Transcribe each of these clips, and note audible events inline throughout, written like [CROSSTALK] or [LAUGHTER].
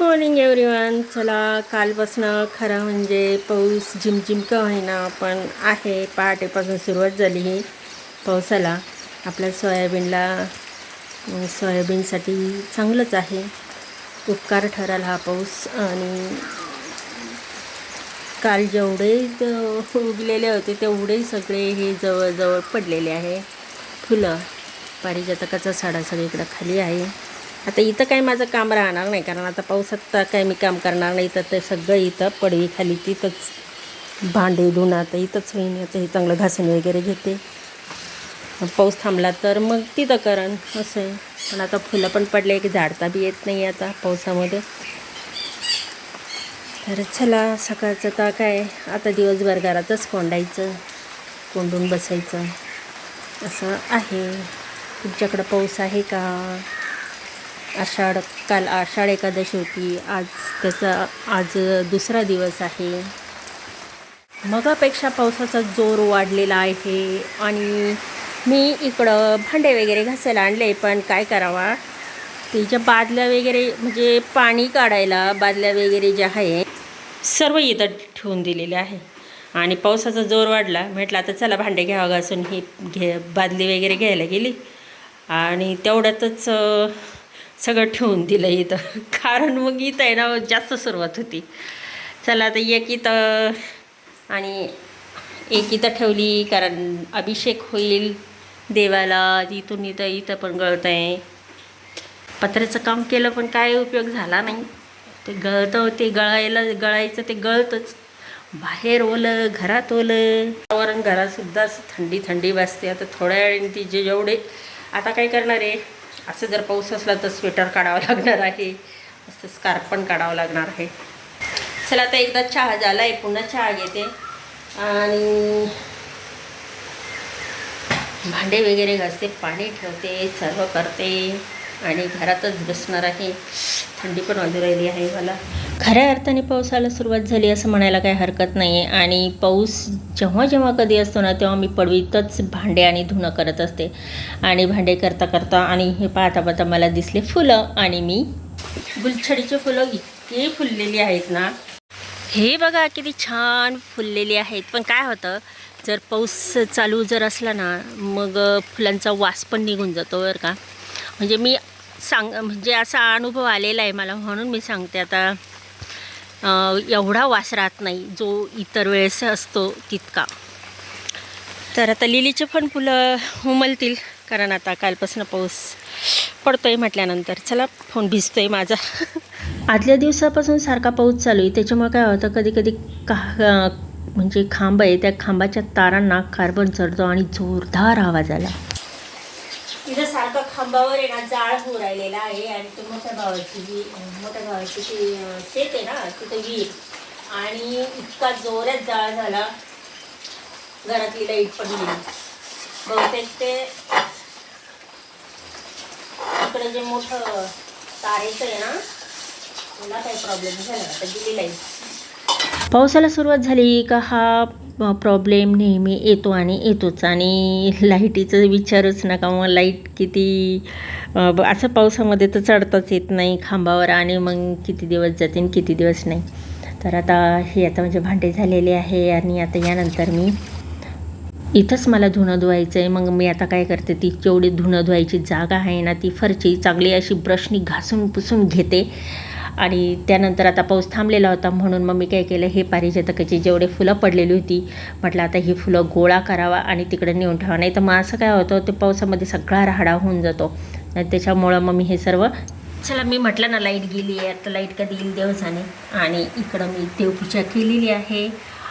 Morning everyone चला कालपासनं खरं म्हणजे पाऊस झिमझिम का होईना पण आहे. पहाटेपासून सुरुवात झाली ही पावसाला. आपल्या सोयाबीनला सोयाबीनसाठी चांगलंच आहे. उपकार ठरेल हा पाऊस. आणि काल जेवढे उगलेले होते तेवढे सगळे हे जवळजवळ पडलेले आहे. फुलं पारिजातकाचा साडा सगळीकडं खाली आहे. आता इथं काही माझं काम राहणार नाही कारण आता पावसात तर काय मी काम करणार नाही तर ते सगळं इथं पडवी खाली तिथंच भांडे धुणं आता इथंच होईन आता हे चांगलं घासून वगैरे घेते. पाऊस थांबला तर मग तिथं करण असं आहे. पण आता फुलं पण पडले की झाडता बी येत नाही आता पावसामध्ये. तर चला सकाळचं तर काय आता दिवसभर घरातच कोंडायचं कोंडून बसायचं. असं आहे. तुमच्याकडं पाऊस आहे का? आषाढ काल आषाढ एकादशी होती. आज त्याचा आज दुसरा दिवस आहे. मगापेक्षा पावसाचा जोर वाढलेला आहे. आणि मी इकडं भांडे वगैरे घासायला आणले पण काय करावा? तिच्या बादल्या वगैरे म्हणजे पाणी काढायला बादल्या वगैरे ज्या आहे सर्व इथं ठेवून दिलेले आहे. आणि पावसाचा जोर वाढला. म्हटलं आता चला भांडे घ्यावं घासून ही घे बादली वगैरे घ्यायला गेली. आणि तेवढ्यातच सगळं ठेवून दिलं इथं. [LAUGHS] कारण मग इथं आहे ना जास्त सुरुवात होती. चला आता एक इथं आणि एक इथं ठेवली कारण अभिषेक होईल देवाला इथून इथं इथं पण गळत आहे पत्र्याचं काम केलं पण काय उपयोग झाला नाही. ते गळतं ते गळायला गळायचं ते गळतंच. बाहेर ओलं घरात ओलं. वातावरण घरातसुद्धा थंडी थंडी वाजते. आता थोड्या वेळाने ती जे जेवढे आता काय करणार आहे? असं जर पाऊस असला तर स्वेटर काढावं लागणार आहे. असं स्कार्फ पण काढावं लागणार आहे. चला आता एकदा चहा झाला आहे पुन्हा चहा घेते. आणि भांडे वगैरे घासते पाणी ठेवते सर्व करते. आणि घरातच बसणार आहे. थंडी पण वाजू राहिली आहे मला. खऱ्या अर्थाने पावसाला सुरुवात झाली असं म्हणायला काही हरकत नाही आहे आणि पाऊस जेव्हा जेव्हा कधी असतो ना तेव्हा मी पडवीतच भांडे आणि धुणं करत असते. आणि भांडे करता करता आणि हे पाहता पाहता मला दिसले फुलं आणि मी गुलछडीचे फुलं इतकी फुललेली आहेत ना. हे बघा किती छान फुललेली आहेत. पण काय होतं जर पाऊस चालू जर असला ना मग फुलांचा वास पण निघून जातो बरं का. म्हणजे मी सांग म्हणजे असा अनुभव आलेला आहे मला म्हणून मी सांगते आता. एवढा वास राहत नाही जो इतर वेळेस असतो तितका. तर आता लिलीचे पण फुलं उमलतील कारण आता कालपासून पाऊस पडतोय म्हटल्यानंतर. चला फोन भिजतोय माझा. [LAUGHS] आदल्या दिवसापासून सारखा पाऊस चालू आहे त्याच्यामुळे काय होतं कधी कधी का म्हणजे खांब आहे त्या खांबाच्या तारांना कार्बन चढतो आणि जोरदार आवाज आला. खांबावर आहे ना जाळ होऊ राहिलेला आहे आणि तो मोठ्या भावाची जी मोठ्या भावाची ती शेत आहे ना तिथं वीर आणि इतका जोरात जाळ झाला घरातली लाइट पण गेली बहुतेक ते इकडं जे मोठं तारेचं आहे ना मला काही प्रॉब्लेम झाला आता गेली लाइट. पावसाला सुरुवात झाली का हा प्रॉब्लेम नेहमी येतो आणि येतोच. आणि लाईटीचं विचारूच नका मग लाइट किती असं पावसामध्ये तर चढताच येत नाही खांबावर आणि मग किती दिवस जाते किती दिवस नाही. तर आता हे आता म्हणजे भांडे झालेले आहे आणि आता यानंतर मी इथंच मला धुणं धुवायचं आहे मग मी आता काय करते ती जेवढी धुणं धुवायची जागा आहे ना ती फरची चांगली अशी ब्रशनी घासून पुसून घेते. आणि त्यानंतर आता पाऊस थांबलेला होता म्हणून मग मी काय केलं हे पारिजातकाची जेवढे फुलं पडलेली होती म्हटलं आता ही फुलं गोळा करावा आणि तिकडे नेऊन ठेवा. नाही तर मग असं काय होतं ते पावसामध्ये सगळा राहाडा होऊन जातो. त्याच्यामुळं मग मी हे सर्व चला मी म्हटलं ना लाइट गेली आहे आता लाइट कधी येईल देवसाने. आणि इकडं मी देवपूजा केलेली आहे.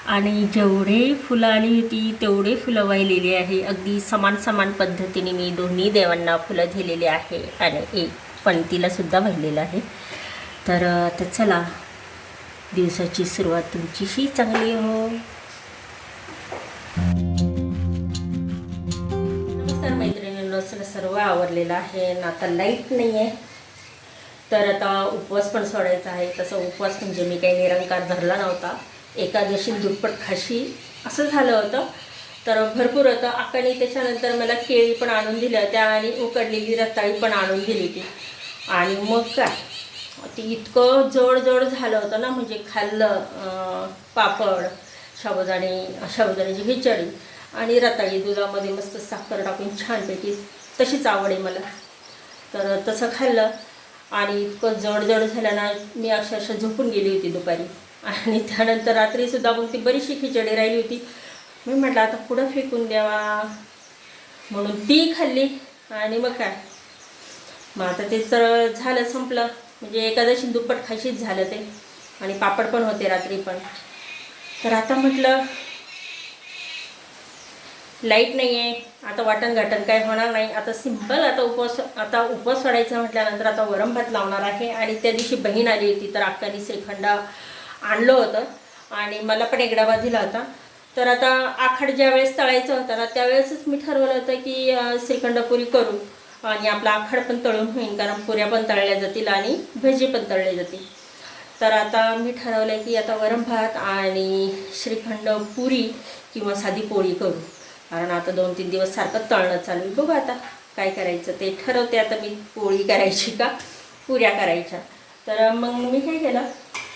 आणि जेवढे फुलं आली होती तेवढे फुलं वाहिलेली आहे. अगदी समान समान पद्धतीने मी दोन्ही देवांना फुलं दिलेली आहे. आणि एक पणतीला सुद्धा वाहिलेलं आहे. तर आता चला. दिवसाची सुरुवात तुमचीही चांगली हो नमस्कार मैत्रिणींनो सर्व आवरलेलं आहे ना आता लाइट नाही आहे तर आता उपवास पण सोडायचा आहे. तसं उपवास म्हणजे मी काही निरंकार धरला नव्हता. एकादशी दुप्पट खाशी असं झालं होतं. तर भरपूर होतं. आकाने त्याच्यानंतर मला केळी पण आणून दिल्या होत्या आणि उकडलेली रताळी पण आणून दिली ती आणि मग काय? ते इतकं जड जड झालं होतं ना म्हणजे खाल्लं पापड साबुदाणे साबुदाण्याची खिचडी आणि रताळी दुधामध्ये मस्त साखर टाकून छानपैकी तशीच आवड आहे मला. तर तसं खाल्लं आणि इतकं जड जड झाल्यानं मी अक्षरशः झोपून गेली होती दुपारी. आणि त्यानंतर रात्रीसुद्धा मग ती बरीचशी खिचडी राहिली होती. मी म्हटलं आता पुढं फेकून द्यावा. म्हणून ती खाल्ली आणि मग काय. मग आता ते तर झालं संपलं. म्हणजे एकादशी दुप्पट खाशीच झालं ते. आणि पापड पण होते रात्री पण. तर आता म्हटलं लाइट नाही आहे आता वाटण घाटण काय होणार नाही. आता सिंपल आता उपवास आता उपवास सोडायचा म्हटल्यानंतर आता वरम भात लावणार आहे. आणि त्या दिवशी बहीण आली होती तर अक्कानी श्रीखंड आणलं होतं. आणि मला पण एक डबा दिला होता. तर आता आखाड ज्या वेळेस तळायचं होतं ना त्यावेळेसच मी ठरवलं होतं की श्रीखंडपुरी श्रीखंड पुरी करू. आणि आपला आखड पण तळून होईल कारण पुऱ्या पण तळल्या जातील आणि भजी पण तळले जातील. तर आता मी ठरवलं की आता वरम भात आणि श्रीखंड पुरी किंवा साधी पोळी करू. कारण आता दोन तीन दिवस सारखं तळणं चालू आहे. बघू आता काय करायचं ते ठरवते आता मी पोळी करायची का पुऱ्या करायच्या. तर मग मी काय केलं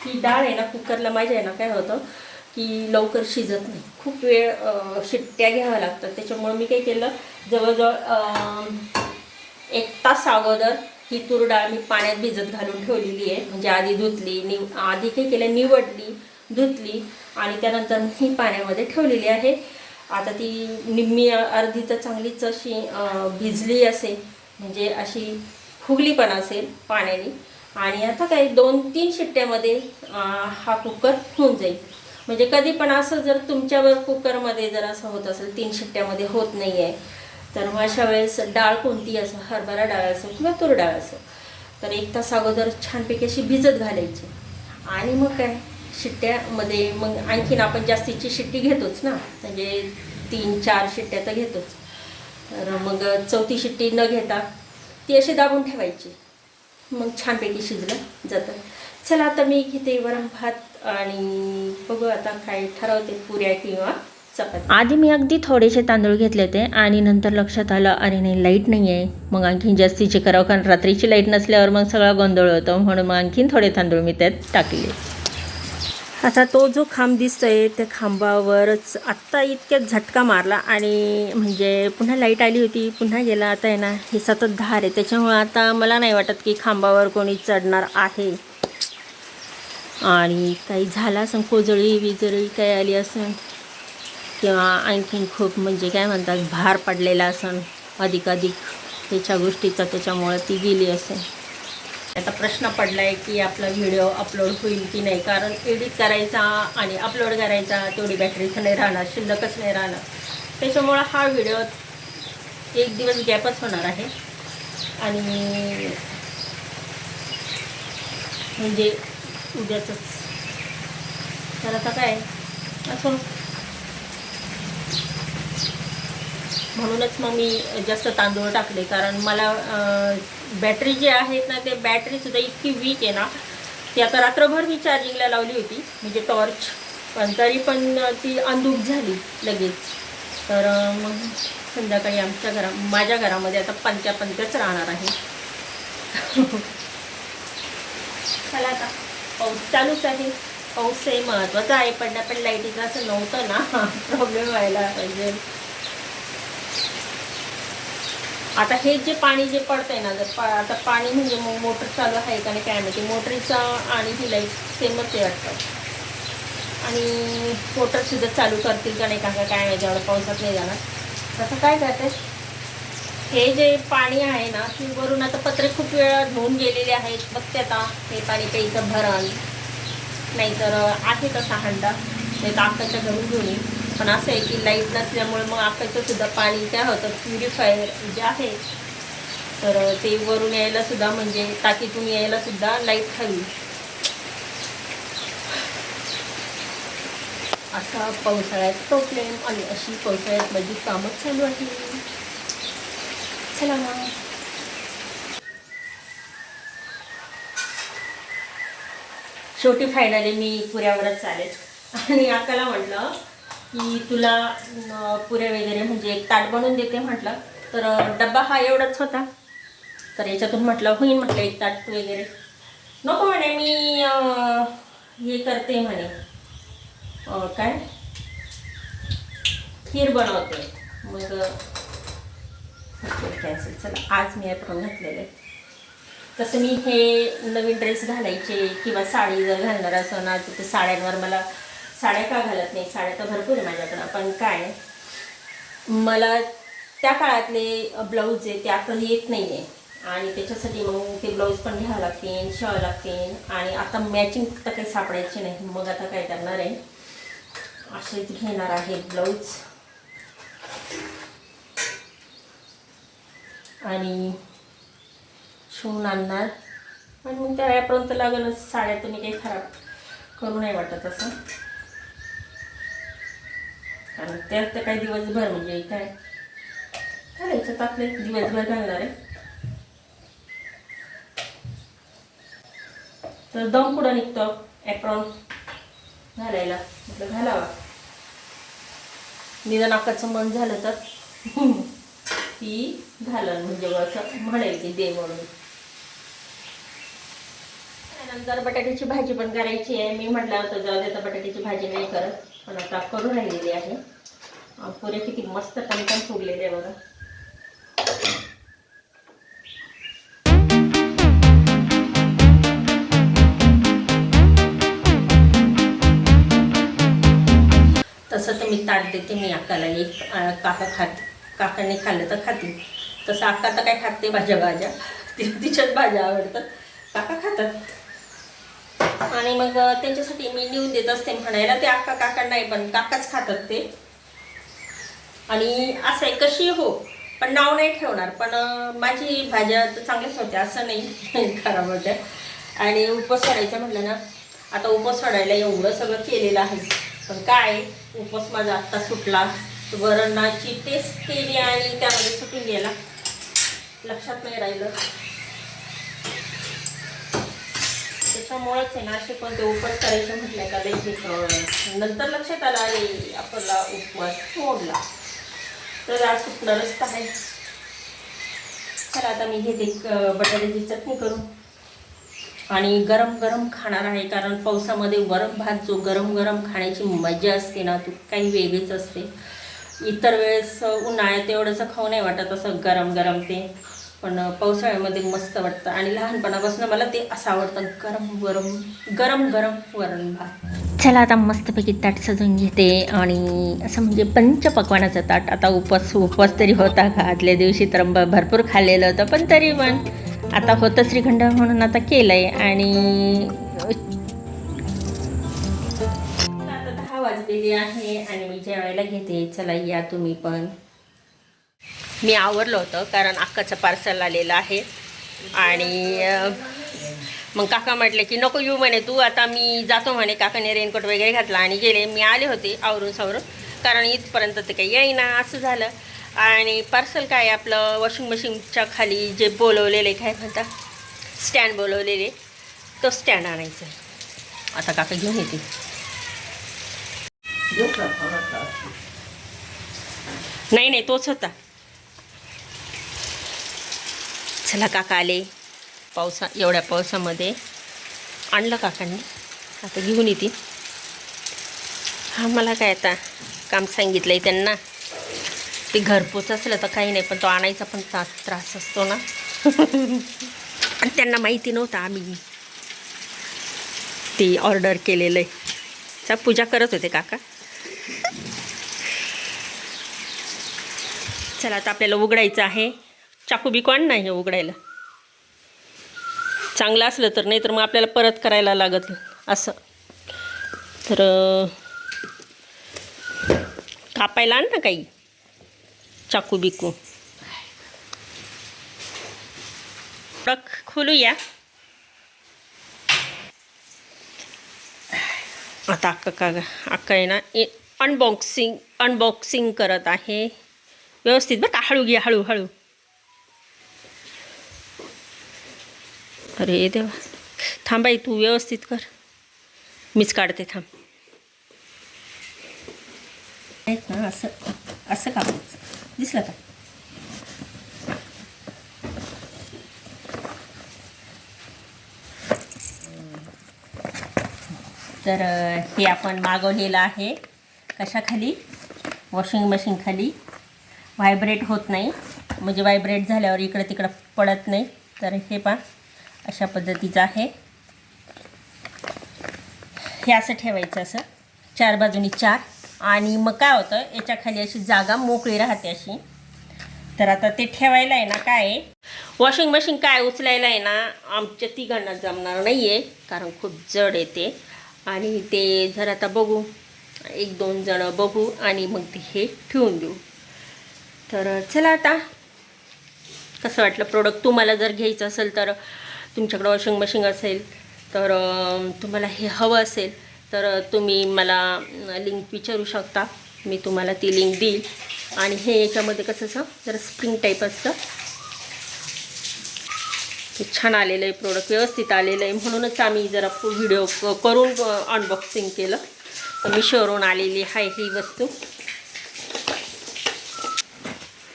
की डाळ आहे ना कुकरला माझ्या आहे ना काय होतं की लवकर शिजत नाही. खूप वेळ शिट्ट्या घ्याव्या लागतात. त्याच्यामुळे मी काय केलं जवळजवळ एक तास अगोदर ही तूर डाळ मी पाण्यात भिजत घालून ठेवलेली आहे. म्हणजे आधी धुतली नि आधी काही केलं निवडली धुतली आणि त्यानंतर ही पाण्यामध्ये ठेवलेली आहे. आता ती निम्मी अर्धी तर चांगलीच अशी भिजली असेल म्हणजे अशी फुगली पण असेल पाण्याने. आणि आता काही दोन तीन शिट्ट्यामध्ये हा कुकर होऊन जाईल. म्हणजे कधी पण असं जर तुमच्यावर कुकरमध्ये जर असं होत असेल तीन शिट्ट्यामध्ये होत नाही आहे तर मग अशा वेळेस डाळ कोणती असो हरभरा डाळ असो किंवा तूर डाळ असो तर एक तास अगोदर छानपैकी अशी भिजत घालायची. आणि मग काय शिट्ट्यामध्ये मग आणखीन आपण जास्तीची शिट्टी घेतोच ना म्हणजे तीन चार शिट्ट्या तर घेतोच. तर मग चौथी शिट्टी न घेता ती अशी दाबून ठेवायची. मग छानपैकी शिजलं जातं. चला आता मी घेते वरम भात आणि बघू आता काय ठरवते पुऱ्या किंवा चपाती. आधी मी अगदी थोडेसे तांदूळ घेतले होते आणि नंतर लक्षात आलं अरे नाही लाइट नाही आहे मग आणखीन जास्तीचे करावं कारण रात्रीची लाइट नसल्यावर मग सगळा गोंधळ होतो. म्हणून मग आणखीन थोडे तांदूळ मी त्यात टाकले. आता तो जो खांब दिसतोय त्या खांबावरच आत्ता इतक्यात झटका मारला आणि म्हणजे पुन्हा लाइट आली होती पुन्हा गेला आता आहे ना हे सतत धार आहे. त्याच्यामुळं आता मला नाही वाटत की खांबावर कोणी चढणार आहे. आणि काही झालं असं कोजळी विजळी काही आली असेल किंवा आणखीन खूप म्हणजे काय म्हणतात भार पडलेला असन अधिकाधिक त्याच्या गोष्टीचा त्याच्यामुळं ती गेली असेल. आता प्रश्न पडला आहे की आपला व्हिडिओ अपलोड होईल की नाही? कारण एडिट करायचा आणि अपलोड करायचा तेवढी बॅटरीच नाही राहणार शिल्लकच नाही राहणार. त्याच्यामुळं हा व्हिडिओ एक दिवस गॅपच होणार आहे. आणि म्हणजे उद्याच तर आता काय? असं. म्हणूनच मग मी जास्त तांदूळ टाकले. कारण मला बॅटरी जे आहेत ना ते बॅटरीसुद्धा इतकी वीक आहे ना ती आता रात्रभर मी चार्जिंगला लावली होती. म्हणजे टॉर्च पण तरी पण ती अंधूक झाली लगेच. तर मग संध्याकाळी आमच्या घरा माझ्या घरामध्ये आता पंच्या पंच्याच राहणार आहे. चला आता. पाऊस चालूच आहे. पाऊस हे महत्त्वाचा आहे पण पण लाईटीचं असं नव्हतं ना. [LAUGHS] प्रॉब्लेम व्हायला पाहिजे. आता हे जे पाणी जे पडतंय ना जर पा आता पाणी म्हणजे मग मोटर चालू आहे का नाही काय माहिती मोटरीचा आणि ही लाइट सेमच आहे वाटतं. आणि मोटरसुद्धा चालू करतील का नाही का काय माहिती एवढं पावसात नाही जाणार. तसं काय करते? हे जे पाणी आहे ना ती वरून आता पत्रे खूप वेळा धुवून गेलेले आहेत. बघते आता हे पाणी प्यायचं भरण नाहीतर आहे तसा हंडा. नाही तर आकाच्या घरून घेऊन येईल. पण असं आहे की लाइट नसल्यामुळे मग आकाचं सुद्धा पाणी काय होतं प्युरिफायर जे आहे तर ते वरून यायला सुद्धा म्हणजे टाकीतून यायला सुद्धा लाइट हवी. असा पावसाळ्यात प्रॉब्लेम आणि अशी पावसाळ्यात माझी कामं चालू आहे चला मग शेवटी फायनली मी पुऱ्यावरच चालेल. आणि आकाला म्हटलं की तुला पुऱ्या वगैरे म्हणजे एक ताट बनवून देते म्हटलं. तर डब्बा हा एवढाच होता. तर याच्यातून म्हटलं होईल म्हटलं एक ताट वगैरे. नको म्हणे मी हे करते म्हणे. काय? खीर बनवते. मग कॅन्सल चला आज मी ॲपरून घातलेले आहे. तसं मी हे नवीन ड्रेस घालायचे किंवा साडी जर घालणार असं ना तिथे साड्यांवर मला साड्या का घालत नाही? साड्या तर भरपूर आहे माझ्याकडं. पण काय? मला त्या काळातले ब्लाऊज आहे ते आता येत नाही आहे आणि त्याच्यासाठी मग ते ब्लाऊज पण घ्यावं लागतील शिवावं लागतील. आणि आता मॅचिंग तर काही सापडायची नाही. मग आता काय करणार आहे? असेच घेणार आहे ब्लाऊज. आणि शिवून आणणार. आणि मग त्या वेळापर्यंत लागेलच. साड्या तुम्ही काही खराब करू नाही वाटत असं. आणि त्यात तर काही दिवसभर म्हणजे काय? घालायचं आपले दिवसभर घालणार आहे. तर दम कुठं निघतो? ॲप्रॉन घालायला. म्हटलं घालावा. निदान नाकाचं मन झालं तर [LAUGHS] ती घालन म्हणजे असं म्हणेल की दे म्हणून. त्यानंतर बटाट्याची भाजी पण करायची आहे. मी म्हटलं होतं जाऊ दे तर बटाट्याची भाजी नाही करत. पण आता करून राहिलेली आहे. पुरे किती मस्त टमटम फुगलेले आहे बघा. तसं तर मी ताट देते मी आकाला एक काका खात काकाने खाल्लं तर खाते. तसं आका तर काय खाते भाज्या भाज्या तिला तिच्याच भाज्या आवडतात. काका खातात. आणि मग त्यांच्यासाठी मी लिहून देत असते म्हणायला. ते अक्का काका नाही पण काकाच खातात ते. आणि असं आहे कशी हो. पण नाव नाही ठेवणार. पण माझी भाज्या तर चांगल्याच होत्या असं नाही. [LAUGHS] खराब होत्या. आणि उपवास सोडायचं म्हटलं ना आता उपवास सोडायला एवढं सगळं केलेलं आहे. पण काय उपवास माझा आत्ता सुटला. वरणाची टेस्ट केली आणि त्यामध्ये सुटून गेला. लक्षात नाही राहिलं. त्याच्यामुळेच आहे ना असे कोणते उपवास करायचे म्हटलं का लई नंतर लक्षात आलं अरे आपला उपवास मोडला तर आज सुटणारच आहे. चला आता मी घेते बटाट्याची चटणी करून आणि गरम गरम खाणार आहे कारण पावसामध्ये वरम भात जो गरम गरम खाण्याची मजा असते ना तो काही वेगळीच असते. इतर वेळेस उन्हाळ्यात एवढंसं खाऊ नाही वाटत असं गरम गरम ते. पण पावसाळ्यामध्ये मस्त वाटतं. आणि लहानपणापासून मला ते असं आवडतं. गरम गरम गरम गरम वरण भात. चला आता मस्तपैकी ताट सजून घेते. आणि असं म्हणजे पंचपकवानाचं ताट. आता उपवास उपवास तरी होता का? आदल्या दिवशी तर ब- भरपूर खाल्लेलं होतं पण तरी पण आता होतं श्रीखंड म्हणून आता केलं आहे आणि आता दहा वाजलेली आहे आणि मी जेवायला घेते. चला या तुम्ही पण. मी आवरलं होतं कारण अक्काचं पार्सल आलेलं आहे. आणि मग काका म्हटले की नको येऊ म्हणे तू आता मी जातो म्हणे काकाने रेनकोट वगैरे घातला आणि गेले. मी आले होते आवरून सावरून कारण इथपर्यंत ते काही येईना असं झालं. आणि पार्सल काय आपलं वॉशिंग मशीनच्या खाली जे बोलवलेले काय म्हणतात स्टँड बोलवलेले तो स्टँड आणायचा आता काका घेऊन येते. नाही नाही तोच होता. चला काका आले. पावसा एवढ्या पावसामध्ये आणलं काकांनी. आता घेऊन येते हा मला काय आता काम सांगितलं आहे त्यांना. ते घरपोच असलं तर काही नाही पण तो आणायचा पण त्रास असतो ना. [LAUGHS] आणि त्यांना माहिती नव्हतं आम्ही. ते ऑर्डर केलेलं आहे पूजा करत होते काका. चला आता आपल्याला उघडायचं आहे. चाकू बिकू आण नाही उघडायला. चांगलं असलं तर नाही तर मग आपल्याला परत करायला लागत असं. तर कापायला आण ना काही. चाकू बिकू. टक खोलूया. आता अक्का का अक्का आहे ना अनबॉक्सिंग अनबॉक्सिंग करत आहे. व्यवस्थित बरं का हळू घ्या हळू हळू. अरे देवा. थांबाई तू व्यवस्थित कर. मीच काढते थांब. आहेत ना असं असं कापायचं दिसलं का? तर हे आपण मागवलेलं आहे. कशाखाली? वॉशिंग मशीनखाली. व्हायब्रेट होत नाही. म्हणजे व्हायब्रेट झाल्यावर इकडं तिकडं पडत नाही. तर हे पा अशा पद्धतीचं आहे. हे असं ठेवायचं असं. चार बाजूनी चार. आणि मग काय होतं याच्याखाली अशी जागा मोकळी राहते अशी. तर आता ते ठेवायला आहे ना काय? वॉशिंग मशीन काय उचलायला आहे ना आमच्या तिघांना जमणार नाही आहे कारण खूप जड येते आणि ते जर आता बघू. एक दोन जणं बघू आणि मग ते हे ठेवून देऊ. तर चला आता. कसं वाटलं प्रोडक्ट तुम्हाला जर घ्यायचं असेल तर तुमच्याकडं वॉशिंग मशीन असेल तर तुम्हाला हे हवं असेल तर तुम्ही मला लिंक विचारू शकता. मी तुम्हाला ती लिंक देईल. आणि हे याच्यामध्ये कसं असं जरा स्प्रिंग टाईप असतं. हे छान आलेलं आहे प्रोडक्ट व्यवस्थित आलेलं आहे. म्हणूनच आम्ही जरा व्हिडिओ करून अनबॉक्सिंग केलं. तर मिशोवरून आलेली आहे ही वस्तू.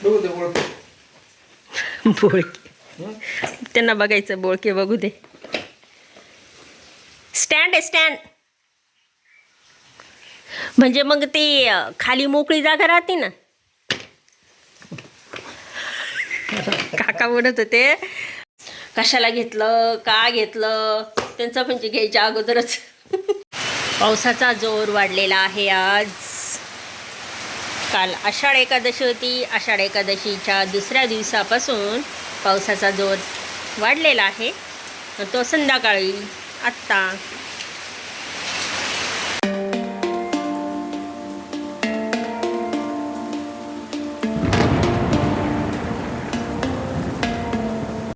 [LAUGHS] बोळके त्यांना बघायचं बोळके बघू दे. स्टँड आहे स्टँड म्हणजे मग ते खाली मोकळी जागा राहते ना? काका म्हणत होते कशाला घेतलं? का घेतलं? त्यांचं म्हणजे घ्यायच्या अगोदरच. पावसाचा जोर वाढलेला आहे आज. काल आषाढ एकादशी होती. आषाढ एकादशीच्या दुसऱ्या दिवसापासून पावसाचा जोर वाढलेला आहे. तो संध्याकाळी आत्ता